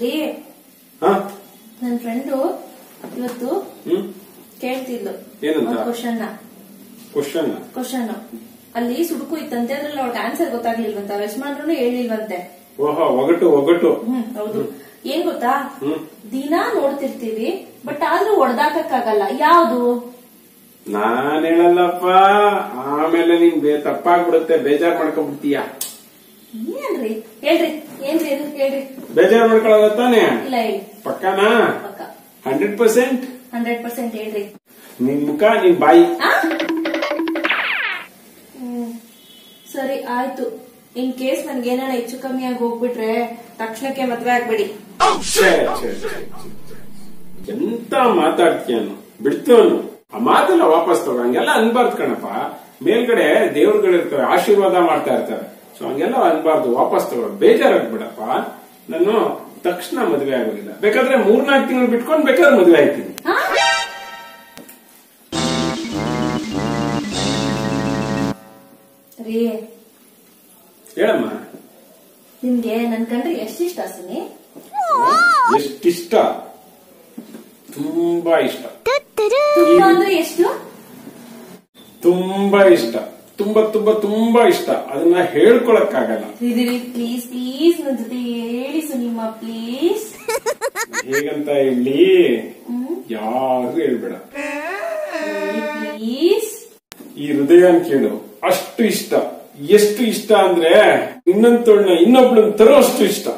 ರೀ. ನನ್ ಫ್ರೆಂಡು ಇವತ್ತು ಕೇಳ್ತಿದ್ಲು? ಕ್ವಶನ್ ಕ್ವಶನ್ ಕ್ವಶನ್ ಅಲ್ಲಿ ಸುಡುಕು ಇತ್ತಂತೆ ಅದ್ರಲ್ಲಿ ಅವ್ರಿಗೆ ಆನ್ಸರ್ ಗೊತ್ತಾಗ್ಲಿಲ್ವಂತ ಯಜಮಾನ್ರು ಹೇಳಿಲ್ವಂತೆ. ಓಹೋ ಒಗಟು ಒಗಟು. ಹ್ಮ್ ಹೌದು. ಏನ್ ಗೊತ್ತಾ? ದಿನ ನೋಡ್ತಿರ್ತೀವಿ ಬಟ್ ಆದ್ರೂ ಒಡ್ದಾಕಕ್ಕಾಗಲ್ಲ. ಯಾವ್ದು? ನಾನ್ ಹೇಳಲ್ಲಪ್ಪ ಆಮೇಲೆ ನಿನ್ ಬೇ ತಪ್ಪಾಗ್ಬಿಡುತ್ತೆ ಬೇಜಾರ್ ಮಾಡ್ಕೊಂಡ್ಬಿಡ್ತೀಯ? ಏನ್ರಿ ಹೇಳ್ರಿ ಏನ್ರಿ ಇದು? ಹೇಳ್ರಿ. ಬೇಜಾರ್ ಮಾಡ್ಕೊಳ್ಳೋದ ತಾನೆ? ಇಲ್ಲ ಹೇಳಿ ಪಕ್ಕನಾ? ಪಕ್ಕ. Hundred percent? ಹಂಡ್ರೆಡ್ ಪರ್ಸೆಂಟ್ ಹೇಳ್ರಿ. ನಿಮ್ ಮುಖ ನಿನ್ ಬಾಯಿ. ಆ? ಹ್ಮ್. ಸರಿ ಆಯ್ತು. ಇನ್ ಕೇಸ್ ನನ್ಗೆ ಏನಾರ ಹೆಚ್ಚು ಕಮ್ಮಿ ಆಗಿ ಹೋಗ್ಬಿಟ್ರೆ ತಕ್ಷಣಕ್ಕೆ ಮದ್ವೆ ಆಗ್ಬೇಡಿ. ಛೇ, ಛೇ, ಛೇ, ಛೇ. ಎಂತ ಮಾತಾಡ್ತೀಯನು ಬಿಡ್ತೀವನು ಆ ಮಾತೆಲ್ಲ ವಾಪಸ್ ತಗೋ ಹಂಗೆಲ್ಲ ಅನ್ಬಾರ್ದು ಕಣಪ್ಪ. ಮೇಲ್ಗಡೆ ದೇವ್ರುಗಳಿರ್ತವೆ ಆಶೀರ್ವಾದ ಮಾಡ್ತಾ ಇರ್ತಾರೆ. ಸೊ ಹಂಗೆಲ್ಲ ಅನ್ಬಾರ್ದು ವಾಪಸ್ ತಗೋ ಬೇಜಾರಾಗ್ಬಿಡಪ್ಪ. ನಾನು ತಕ್ಷಣ ಮದುವೆ ಆಗೋದಿಲ್ಲ. ಬೇಕಾದ್ರೆ ಮೂರ್ನಾಲ್ಕು ತಿಂಗಳು ಬಿಟ್ಕೊಂಡು ಬೇಕಾದ್ರೆ ಮದುವೆ ಆಯ್ತೀನಿ. ರೀ. ಹೇಳಮ್ಮ. ನಿಮ್ಗೆ ನನ್ ಕಂಡ್ರೆ ಎಷ್ಟಿಷ್ಟ ಸಿನಿ? ಎಷ್ಟಿಷ್ಟ? ತುಂಬಾ ಇಷ್ಟ. ತುಂಬಾ ಅಂದ್ರೆ ಎಷ್ಟು? ತುಂಬಾ ಇಷ್ಟ. ತುಂಬಾ ತುಂಬಾ ತುಂಬಾ ಇಷ್ಟ. ಅದನ್ನ ಹೇಳ್ಕೊಳಕ್ಕಾಗಲ್ಲ. ಪ್ಲೀಸ್ ಪ್ಲೀಸ್ ನನ್ನ ಜೊತೆ ಹೇಳಿ ಸುನಿಮ್ಮ ಪ್ಲೀಸ್ ಹೇಗಂತ ಹೇಳಿ? ಯಾರು ಹೇಳ್ಬೇಡ. ಪ್ಲೀಸ್ ಈ ಹೃದಯ ಕೇಳು. ಅಷ್ಟು ಇಷ್ಟ. ಎಷ್ಟು ಇಷ್ಟ ಅಂದ್ರೆ ಇನ್ನೊಂದ್ ಇನ್ನೊಬ್ಳನ್ನ ತರೋ ಅಷ್ಟು ಇಷ್ಟ.